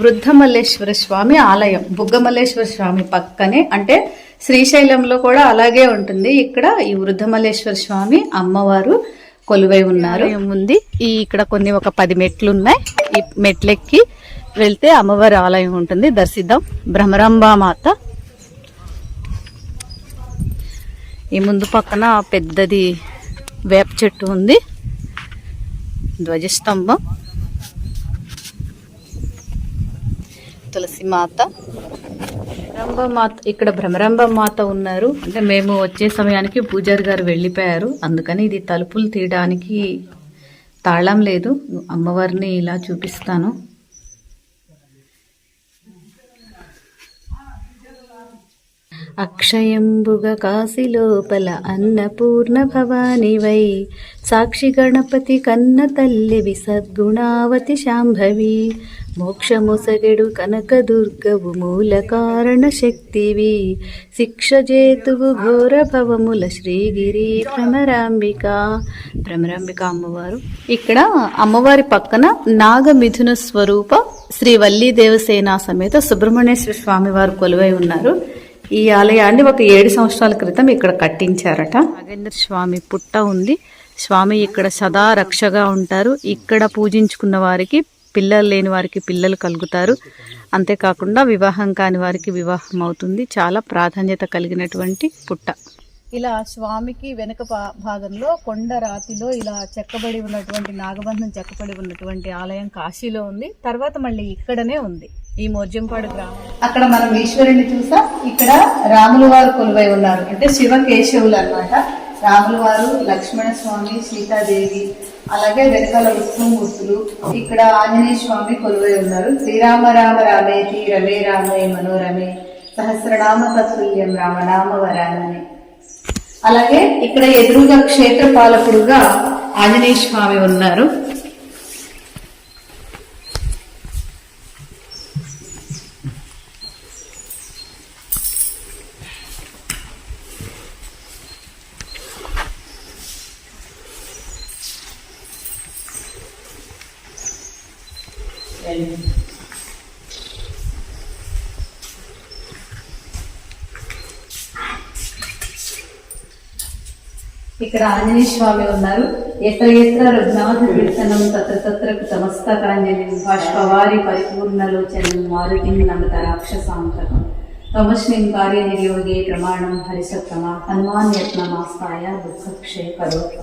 వృద్ధమల్లేశ్వర స్వామి ఆలయం. బుగ్గమల్లేశ్వర స్వామి పక్కనే అంటే శ్రీశైలంలో కూడా అలాగే ఉంటుంది. ఇక్కడ ఈ వృద్ధమల్లేశ్వర స్వామి అమ్మవారు కొలువై ఉన్నారు. ఉంది. ఈ ఇక్కడ కొన్ని ఒక పది మెట్లు ఉన్నాయి. ఈ మెట్లెక్కి వెళ్తే అమ్మవారి ఆలయం ఉంటుంది. దర్శిద్దాం. భ్రమరాంబా మాత. ఈ ముందు పక్కన పెద్దది వేప చెట్టు ఉంది. ధ్వజస్తంభం. తులసి మాత. మాత ఇక్కడ భ్రమరంభ మాత ఉన్నారు. అంటే మేము వచ్చే సమయానికి పూజారి గారు వెళ్ళిపోయారు. అందుకని ఇది తలుపులు తీయడానికి తాళం లేదు. అమ్మవారిని ఇలా చూపిస్తాను. అక్షయంబుగ కాశీ లోపల అన్నపూర్ణ భవానివై. సాక్షి గణపతి కన్న తల్లివి సద్గుణావతి శాంభవి. మోక్షముసగెడు కనకదుర్గవు మూల కారణ శక్తివి. శిక్ష జేతువు ఘోర భవముల శ్రీగిరి భ్రమరాంబిక. భ్రమరాంబిక అమ్మవారు. ఇక్కడ అమ్మవారి పక్కన నాగమిథున స్వరూప శ్రీ వల్లీ దేవసేన సమేత సుబ్రహ్మణ్యేశ్వర స్వామి వారు కొలువై ఉన్నారు. ఈ ఆలయాన్ని ఒక ఏడు సంవత్సరాల క్రితం ఇక్కడ కట్టించారట. నాగేంద్ర స్వామి పుట్ట ఉంది. స్వామి ఇక్కడ సదా రక్షగా ఉంటారు. ఇక్కడ పూజించుకున్న వారికి పిల్లలు లేని వారికి పిల్లలు కలుగుతారు. అంతేకాకుండా వివాహం కాని వారికి వివాహం అవుతుంది. చాలా ప్రాధాన్యత కలిగినటువంటి పుట్ట. ఇలా స్వామికి వెనుక భాగంలో కొండ రాతిలో ఇలా చెక్కబడి ఉన్నటువంటి నాగబంధం చెక్కబడి ఉన్నటువంటి ఆలయం కాశీలో ఉంది. తర్వాత మళ్ళీ ఇక్కడనే ఉంది. ఈ మోర్జంపాడు గ్రామం. అక్కడ మనం ఈశ్వరుని చూసా. ఇక్కడ రాముల వారు కొలువై ఉన్నారు. అంటే శివ కేశవులు అన్నమాట. రాముల వారు లక్ష్మణ స్వామి సీతాదేవి అలాగే వెనకాల విష్ణుమూర్తులు ఇక్కడ ఆంజనేయ స్వామి కొలువై ఉన్నారు. శ్రీరామ రామ రామేతి రమే రామే మనోరమే సహస్రనామ తత్తుల్యం రామనామ వరానని అలాగే ఇక్కడ ఎదురుగా క్షేత్ర పాలకుడుగా ఆంజనేయ స్వామి ఉన్నారు. ఇక్కడ ఆంజనేయ స్వామి ఉన్నారు. ఎత్ర ఎత్ర రఘునాథ కీర్తనం తత్ర తత్ర సమస్తకాంజలి బాష్పవారి పరిపూర్ణలోచనం మారుతి నమత రాక్షసాంతకం. తమస్మిన్ కార్య నిర్యోగే ప్రమాణం హరిసత్తమ హనుమాన్ యత్నమాస్తాయ దుఃఖక్షే కరోత్వ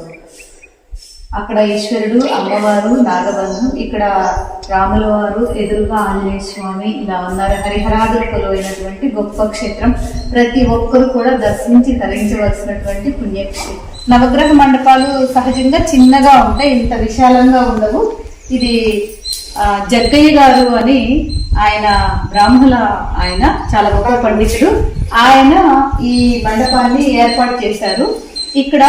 అక్కడ ఈశ్వరుడు అమ్మవారు నాగబంధం ఇక్కడ రాముల వారు ఎదురుగా ఆంజనేయ స్వామి ఇలా ఉన్నారు. హరిహరాదులు కొలువైనటువంటి గొప్ప క్షేత్రం. ప్రతి ఒక్కరు కూడా దర్శించి తరించవలసినటువంటి పుణ్యక్షేత్రం. నవగ్రహ మండపాలు సహజంగా చిన్నగా ఉంటాయి ఇంత విశాలంగా ఉండవు. ఇది జగ్గయ్య గారు అని ఆయన బ్రాహ్మణ ఆయన చాలా గొప్ప పండితుడు. ఆయన ఈ మండపాన్ని ఏర్పాటు చేశారు. ఇక్కడ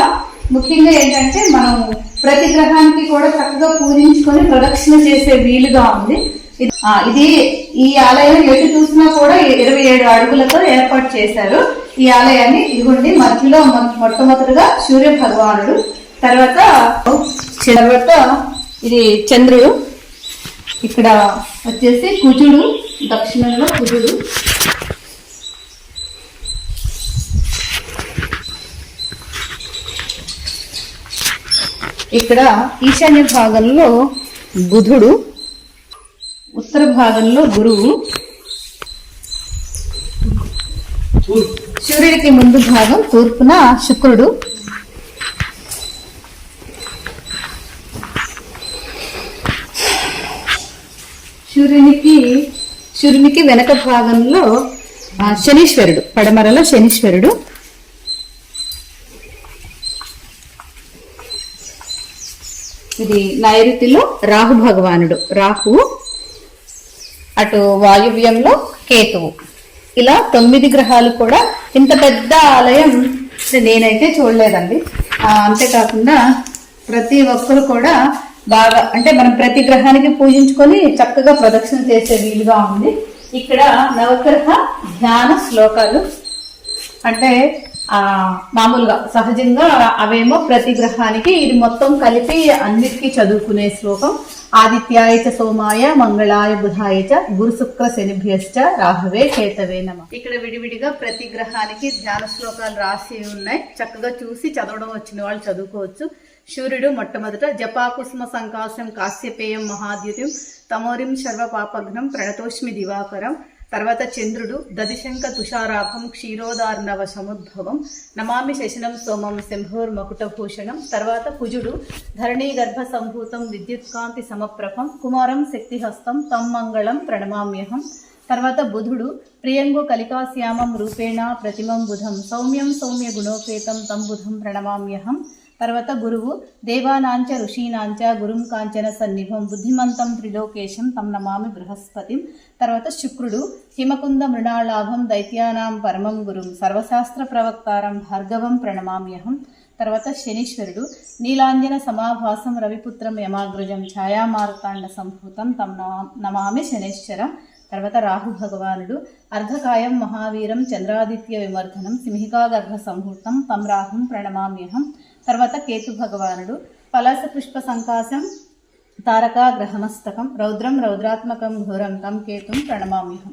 ముఖ్యంగా ఏంటంటే మనం ప్రతి గ్రహానికి కూడా చక్కగా పూజించుకొని ప్రదక్షిణ చేసే వీలుగా ఉంది. ఇది- ఇది ఈ ఆలయం ఎటు చూసినా కూడా ఇరవై ఏడు అడుగులతో ఏర్పాటు చేశారు. ఈ ఆలయాన్ని ఇదిగోండి మధ్యలో మొట్టమొదటిగా సూర్య భగవానుడు తర్వాత తర్వాత ఇది చంద్రుడు. ఇక్కడ వచ్చేసి కుజుడు దక్షిణంలో కుజుడు. ఇక్కడ ఈశాన్య భాగంలో బుధుడు ఉత్తర భాగంలో గురువు. సూర్యుడికి ముందు భాగం తూర్పున శుక్రుడు. సూర్యునికి సూర్యునికి వెనక భాగంలో శనీశ్వరుడు పడమరలో శనీశ్వరుడు. ఇది నైరుతిలో రాహు భగవానుడు. రాహు అటు వాయువ్యంలో కేతువు. ఇలా తొమ్మిది గ్రహాలు కూడా ఇంత పెద్ద ఆలయం నేనైతే చూడలేదండి. అంతేకాకుండా ప్రతి ఒక్కరు కూడా బాగా అంటే మనం ప్రతి గ్రహానికి పూజించుకొని చక్కగా ప్రదక్షిణ చేసే వీలుగా ఉంది. ఇక్కడ నవగ్రహ ధ్యాన శ్లోకాలు. అంటే మామూలుగా సహజంగా అవేమో ప్రతి గ్రహానికి ఇది మొత్తం కలిపి అన్నిటికీ చదువుకునే శ్లోకం. ఆదిత్యాయ చ సోమాయ మంగళాయ బుధాయ చ గురు శుక్ర శనిభ్యశ్చ రాహవే కేతవే నమ. ఇక్కడ విడివిడిగా ప్రతి గ్రహానికి ధ్యాన శ్లోకాలు రాసి ఉన్నాయి. చక్కగా చూసి చదవడం వచ్చిన వాళ్ళు చదువుకోవచ్చు. సూర్యుడు మొట్టమొదట జపాకుసుమ సంకాశం కాశ్యపేయం మహాద్యుతిం తమోరిం సర్వ పాపఘ్నం ప్రణతోష్మి దివాకరం తర్వాత చంద్రుడు దదిశంక తుషారాభం క్షీరోదార్ణవ సముద్భవం నమామి శశనం సోమం శంభోర్మకుటభూషణం తర్వాత కుజుడు ధరణీ గర్భ సంభూతం విద్యుత్కాంతి సమప్రభం కుమారం శక్తిహస్తం తం మంగళం ప్రణమామ్యహం. తర్వాత బుధుడు ప్రియంగు కలికాశ్యామం రూపేణ ప్రతిమం బుధం సౌమ్యం సౌమ్య గుణోపేతం తం బుధం ప్రణమామ్యహం. తర్వాత గురువు దేవానాంచ ఋషీనాంచ గురుం కాంచన సన్నిభం బుద్ధిమంతం త్రిలోకేశం తం నమామి బృహస్పతిం. తర్వాత శుక్రుడు హిమకుంద మృణాళాభం దైత్యానాం పరమం గురుం సర్వశాస్త్ర ప్రవక్తారం భార్గవం ప్రణమామ్యహం. తర్వాత శనీశ్వరుడు నీలాంజన సమాభాసం రవిపుత్రం యమాగ్రజం ఛాయామారుతాండ సంభూతం తం నమామి శనేశ్వరం. తర్వాత రాహు భగవానుడు అర్ధకాయం మహావీరం చంద్రాదిత్య విమర్ధనం సింహికాగర్భ సంహూర్తం సంభూతం తం రాహుం ప్రణమామ్యహం. తర్వాత కేతు భగవానుడు పలాస పుష్ప సంకాశం తారకా గ్రహమస్తకం రౌద్రం రౌద్రాత్మకం ఘోరం తం కేతుం ప్రణమామ్యహం.